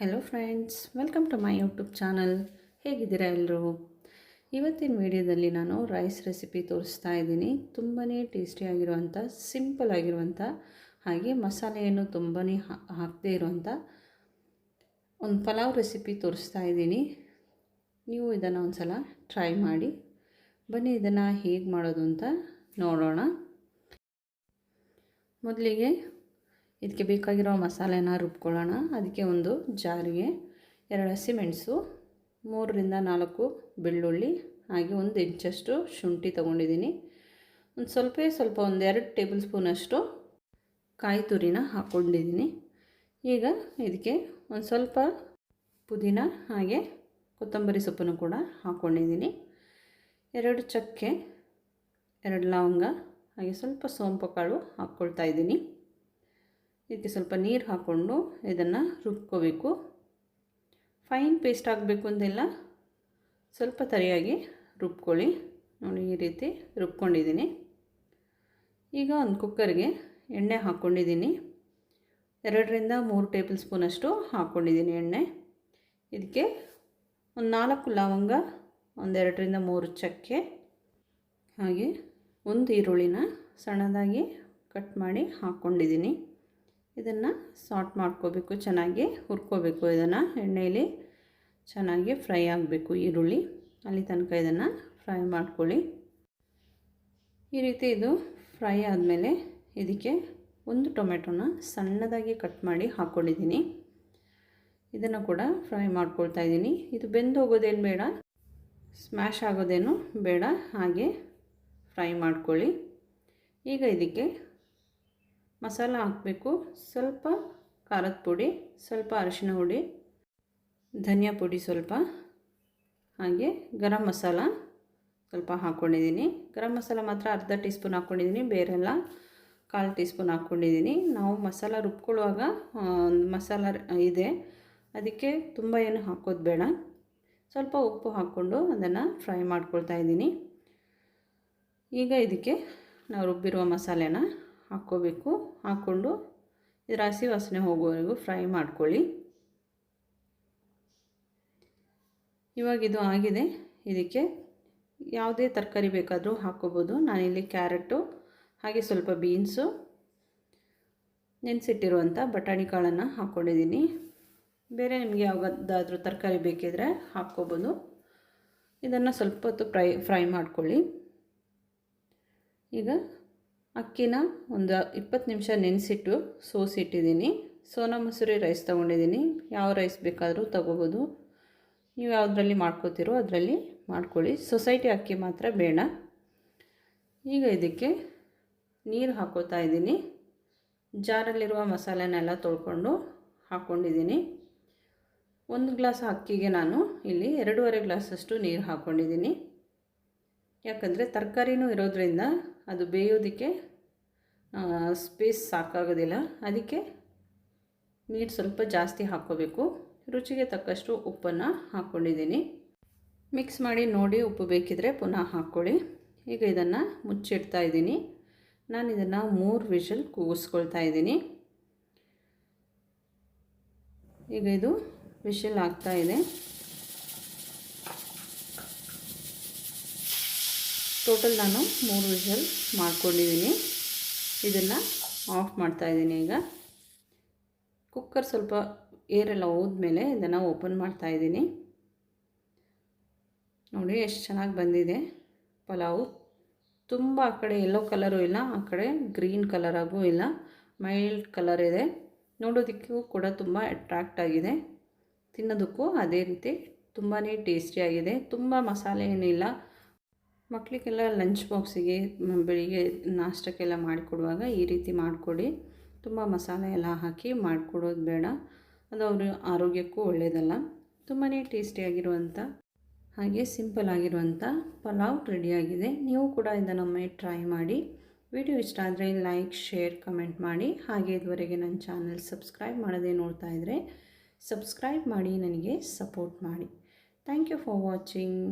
Hello friends welcome to my YouTube channel ಹೇಗಿದ್ದೀರಾ ಎಲ್ಲರೂ ಇವತ್ತಿನ ವಿಡಿಯೋದಲ್ಲಿ ನಾನು ರೈಸ್ ರೆಸಿಪಿ ತೋರಿಸ್ತಾ ಇದ್ದೀನಿ. ತುಂಬಾ ಟೇಸ್ಟಿಯಾಗಿರುವಂಥ ಸಿಂಪಲ್ ಆಗಿರುವಂಥ ಹಾಗೆ ಮಸಾಲೆಯನ್ನು ತುಂಬಾ ಹಾಕದೇ ಇರುವಂಥ ಒಂದು ಪಲಾವ್ ರೆಸಿಪಿ ತೋರಿಸ್ತಾ ಇದ್ದೀನಿ. ನೀವು ಇದನ್ನು ಒಂದು ಸಲ ಟ್ರೈ ಮಾಡಿ. ಬನ್ನಿ ಇದನ್ನು ಹೇಗೆ ಮಾಡೋದು ಅಂತ ನೋಡೋಣ. ಮೊದಲಿಗೆ ಇದಕ್ಕೆ ಬೇಕಾಗಿರೋ ಮಸಾಲೆನ ರುಬ್ಕೊಳ್ಳೋಣ. ಅದಕ್ಕೆ ಒಂದು ಜಾರಿಗೆ ಎರಡು ಹಸಿಮೆಣಸು ಮೂರರಿಂದ ನಾಲ್ಕು ಬೆಳ್ಳುಳ್ಳಿ, ಹಾಗೆ ಒಂದು ಇಂಚಷ್ಟು ಶುಂಠಿ ತೊಗೊಂಡಿದ್ದೀನಿ. ಒಂದು ಸ್ವಲ್ಪ ಸ್ವಲ್ಪ ಒಂದೆರಡು ಟೇಬಲ್ ಸ್ಪೂನಷ್ಟು ಕಾಯಿ ತುರಿನ ಹಾಕ್ಕೊಂಡಿದ್ದೀನಿ. ಈಗ ಇದಕ್ಕೆ ಒಂದು ಸ್ವಲ್ಪ ಪುದೀನ ಹಾಗೆ ಕೊತ್ತಂಬರಿ ಸೊಪ್ಪನ್ನು ಕೂಡ ಹಾಕ್ಕೊಂಡಿದ್ದೀನಿ. ಎರಡು ಚಕ್ಕೆ, ಎರಡು ಲವಂಗ, ಹಾಗೆ ಸ್ವಲ್ಪ ಸೋಂಪು ಕಾಳು ಹಾಕ್ಕೊಳ್ತಾ ಇದ್ದೀನಿ. ಇದಕ್ಕೆ ಸ್ವಲ್ಪ ನೀರು ಹಾಕ್ಕೊಂಡು ಇದನ್ನು ರುಬ್ಕೋಬೇಕು. ಫೈನ್ ಪೇಸ್ಟ್ ಆಗಬೇಕು ಅಂತೆಲ್ಲ ಸ್ವಲ್ಪ ತರಿಯಾಗಿ ರುಬ್ಕೊಳ್ಳಿ. ನೋಡಿ, ಈ ರೀತಿ ರುಬ್ಕೊಂಡಿದ್ದೀನಿ. ಈಗ ಒಂದು ಕುಕ್ಕರ್ಗೆ ಎಣ್ಣೆ ಹಾಕ್ಕೊಂಡಿದ್ದೀನಿ. ಎರಡರಿಂದ ಮೂರು ಟೇಬಲ್ ಸ್ಪೂನಷ್ಟು ಹಾಕ್ಕೊಂಡಿದ್ದೀನಿ ಎಣ್ಣೆ. ಇದಕ್ಕೆ ಒಂದು ನಾಲ್ಕು ಲವಂಗ ಒಂದೆರಡರಿಂದ ಮೂರು ಚಕ್ಕೆ, ಹಾಗೆ ಒಂದು ಈರುಳ್ಳಿನ ಸಣ್ಣದಾಗಿ ಕಟ್ ಮಾಡಿ ಹಾಕ್ಕೊಂಡಿದ್ದೀನಿ. ಇದನ್ನು ಸಾಟ್ ಮಾಡ್ಕೋಬೇಕು, ಚೆನ್ನಾಗಿ ಹುರ್ಕೋಬೇಕು. ಇದನ್ನು ಎಣ್ಣೆಯಲ್ಲಿ ಚೆನ್ನಾಗಿ ಫ್ರೈ ಆಗಬೇಕು ಈರುಳ್ಳಿ. ಅಲ್ಲಿ ತನಕ ಇದನ್ನು ಫ್ರೈ ಮಾಡ್ಕೊಳ್ಳಿ. ಈ ರೀತಿ ಇದು ಫ್ರೈ ಆದಮೇಲೆ ಇದಕ್ಕೆ ಒಂದು ಟೊಮೆಟೊನ ಸಣ್ಣದಾಗಿ ಕಟ್ ಮಾಡಿ ಹಾಕ್ಕೊಂಡಿದ್ದೀನಿ ಇದನ್ನು ಕೂಡ ಫ್ರೈ ಮಾಡ್ಕೊಳ್ತಾ ಇದ್ದೀನಿ. ಇದು ಬೆಂದು ಹೋಗೋದೇನು ಬೇಡ ಸ್ಮ್ಯಾಶ್ ಆಗೋದೇನು ಬೇಡ, ಹಾಗೆ ಫ್ರೈ ಮಾಡ್ಕೊಳ್ಳಿ. ಈಗ ಇದಕ್ಕೆ ಮಸಾಲ ಹಾಕಬೇಕು. ಸ್ವಲ್ಪ ಖಾರದ ಪುಡಿ, ಸ್ವಲ್ಪ ಅರಿಶಿನ ಹುಡಿ, ಧನಿಯಾ ಪುಡಿ ಸ್ವಲ್ಪ, ಹಾಗೆ ಗರಂ ಮಸಾಲ ಸ್ವಲ್ಪ ಹಾಕ್ಕೊಂಡಿದ್ದೀನಿ ಗರಂ ಮಸಾಲ ಮಾತ್ರ ಅರ್ಧ ಟೀ ಸ್ಪೂನ್ ಹಾಕ್ಕೊಂಡಿದ್ದೀನಿ ಬೇರೆಲ್ಲ ಕಾಲು ಟೀ ಸ್ಪೂನ್ ಹಾಕ್ಕೊಂಡಿದ್ದೀನಿ ನಾವು ಮಸಾಲ ರುಬ್ಕೊಳ್ಳುವಾಗ ಮಸಾಲ ಇದೆ. ಅದಕ್ಕೆ ತುಂಬ ಏನು ಹಾಕೋದು ಬೇಡ. ಸ್ವಲ್ಪ ಉಪ್ಪು ಹಾಕ್ಕೊಂಡು ಅದನ್ನು ಫ್ರೈ ಮಾಡ್ಕೊಳ್ತಾ ಇದ್ದೀನಿ. ಈಗ ಇದಕ್ಕೆ ನಾವು ರುಬ್ಬಿರುವ ಮಸಾಲೆನ ಹಾಕ್ಕೋಬೇಕು. ಹಾಕ್ಕೊಂಡು ಇದರ ಹಸಿ ವಾಸನೆ ಹೋಗೋವರೆಗೂ ಫ್ರೈ ಮಾಡ್ಕೊಳ್ಳಿ. ಇವಾಗ ಇದು ಆಗಿದೆ. ಇದಕ್ಕೆ ಯಾವುದೇ ತರಕಾರಿ ಬೇಕಾದರೂ ಹಾಕ್ಕೋಬೋದು. ನಾನಿಲ್ಲಿ ಕ್ಯಾರೆಟು, ಹಾಗೆ ಸ್ವಲ್ಪ ಬೀನ್ಸು, ನೆನೆಸಿಟ್ಟಿರುವಂಥ ಬಟಾಣಿ ಕಾಳನ್ನು ಹಾಕ್ಕೊಂಡಿದ್ದೀನಿ. ಬೇರೆ ನಿಮಗೆ ಯಾವುದಾದ್ರೂ ತರಕಾರಿ ಬೇಕಿದ್ರೆ ಹಾಕ್ಕೋಬೋದು. ಇದನ್ನು ಸ್ವಲ್ಪ ಹೊತ್ತು ಫ್ರೈ ಫ್ರೈ ಮಾಡ್ಕೊಳ್ಳಿ. ಈಗ ಅಕ್ಕಿನ ಒಂದು ಇಪ್ಪತ್ತು ನಿಮಿಷ ನೆನೆಸಿಟ್ಟು ಸೋಸಿಟ್ಟಿದ್ದೀನಿ. ಸೋನಾ ಮಸೂರಿ ರೈಸ್ ತೊಗೊಂಡಿದ್ದೀನಿ. ಯಾವ ರೈಸ್ ಬೇಕಾದರೂ ತೊಗೋಬೋದು. ನೀವು ಯಾವುದರಲ್ಲಿ ಮಾಡ್ಕೋತೀರೋ ಅದರಲ್ಲಿ ಮಾಡ್ಕೊಳ್ಳಿ. ಸೊಸೈಟಿ ಅಕ್ಕಿ ಮಾತ್ರ ಬೇಡ. ಈಗ ಇದಕ್ಕೆ ನೀರು ಹಾಕೋತಾ ಇದ್ದೀನಿ. ಜಾರಲ್ಲಿರುವ ಮಸಾಲೆನೆಲ್ಲ ತೊಳ್ಕೊಂಡು ಹಾಕ್ಕೊಂಡಿದ್ದೀನಿ ಒಂದು ಗ್ಲಾಸ್ ಅಕ್ಕಿಗೆ ನಾನು ಇಲ್ಲಿ ಎರಡೂವರೆ ಗ್ಲಾಸಷ್ಟು ನೀರು ಹಾಕ್ಕೊಂಡಿದ್ದೀನಿ ಯಾಕಂದರೆ ತರಕಾರಿನೂ ಇರೋದ್ರಿಂದ ಅದು ಬೇಯೋದಕ್ಕೆ ಸ್ಪೇಸ್ ಸಾಕಾಗೋದಿಲ್ಲ. ಅದಕ್ಕೆ ನೀರು ಸ್ವಲ್ಪ ಜಾಸ್ತಿ ಹಾಕ್ಕೋಬೇಕು. ರುಚಿಗೆ ತಕ್ಕಷ್ಟು ಉಪ್ಪನ್ನು ಹಾಕ್ಕೊಂಡಿದ್ದೀನಿ ಮಿಕ್ಸ್ ಮಾಡಿ ನೋಡಿ ಉಪ್ಪು ಬೇಕಿದ್ರೆ ಪುನಃ ಹಾಕ್ಕೊಳ್ಳಿ. ಈಗ ಇದನ್ನು ಮುಚ್ಚಿಡ್ತಾ ಇದ್ದೀನಿ. ನಾನು ಇದನ್ನು ಮೂರು ವಿಷಲ್ ಕೂಗಿಸ್ಕೊಳ್ತಾ ಇದ್ದೀನಿ. ಈಗ ಇದು ವಿಷಲ್ ಆಗ್ತಾ ಇದೆ. ಟೋಟಲ್ ನಾನು ಮೂರು ವಿಷಲ್ ಮಾಡ್ಕೊಂಡಿದ್ದೀನಿ. ಇದನ್ನು ಆಫ್ ಮಾಡ್ತಾಯಿದ್ದೀನಿ ಈಗ. ಕುಕ್ಕರ್ ಸ್ವಲ್ಪ ಏರೆಲ್ಲ ಹೋದ್ಮೇಲೆ ಇದನ್ನು ಓಪನ್ ಮಾಡ್ತಾ ಇದ್ದೀನಿ. ನೋಡಿ ಎಷ್ಟು ಚೆನ್ನಾಗಿ ಬಂದಿದೆ ಪಲಾವು. ತುಂಬ ಆ ಕಡೆ ಯೆಲ್ಲೋ ಕಲರು ಇಲ್ಲ, ಆ ಕಡೆ ಗ್ರೀನ್ ಕಲರಾಗೂ ಇಲ್ಲ ಮೈಲ್ಡ್ ಕಲರ್ ಇದೆ. ನೋಡೋದಕ್ಕೂ ಕೂಡ ತುಂಬ ಅಟ್ರಾಕ್ಟ್ ಆಗಿದೆ. ತಿನ್ನೋದಕ್ಕೂ ಅದೇ ರೀತಿ ತುಂಬಾ ಟೇಸ್ಟಿಯಾಗಿದೆ ತುಂಬ ಮಸಾಲೆ ಏನಿಲ್ಲ ಮಕ್ಕಳಿಗೆಲ್ಲ ಲಂಚ್ ಬಾಕ್ಸಿಗೆ ಬೆಳಿಗ್ಗೆ ನಾಷ್ಟಕ್ಕೆಲ್ಲ ಮಾಡಿಕೊಡುವಾಗ ಈ ರೀತಿ ಮಾಡಿಕೊಡಿ. ತುಂಬ ಮಸಾಲೆ ಎಲ್ಲ ಹಾಕಿ ಮಾಡಿಕೊಡೋದು ಬೇಡ. ಅದು ಅವ್ರ ಆರೋಗ್ಯಕ್ಕೂ ಒಳ್ಳೆಯದಲ್ಲ ತುಂಬಾ ಟೇಸ್ಟಿಯಾಗಿರುವಂಥ ಹಾಗೆ ಸಿಂಪಲ್ ಆಗಿರುವಂಥ ಪಲಾವ್ ರೆಡಿಯಾಗಿದೆ ನೀವು ಕೂಡ ಇದನ್ನೊಮ್ಮೆ ಟ್ರೈ ಮಾಡಿ. ವಿಡಿಯೋ ಇಷ್ಟ ಆದರೆ ಲೈಕ್ ಶೇರ್ ಕಮೆಂಟ್ ಮಾಡಿ. ಹಾಗೆ ಇದುವರೆಗೆ ನನ್ನ ಚಾನಲ್ ಸಬ್ಸ್ಕ್ರೈಬ್ ಮಾಡದೇ ನೋಡ್ತಾ ಇದ್ದರೆ ಸಬ್ಸ್ಕ್ರೈಬ್ ಮಾಡಿ, ನನಗೆ ಸಪೋರ್ಟ್ ಮಾಡಿ. Thank you for watching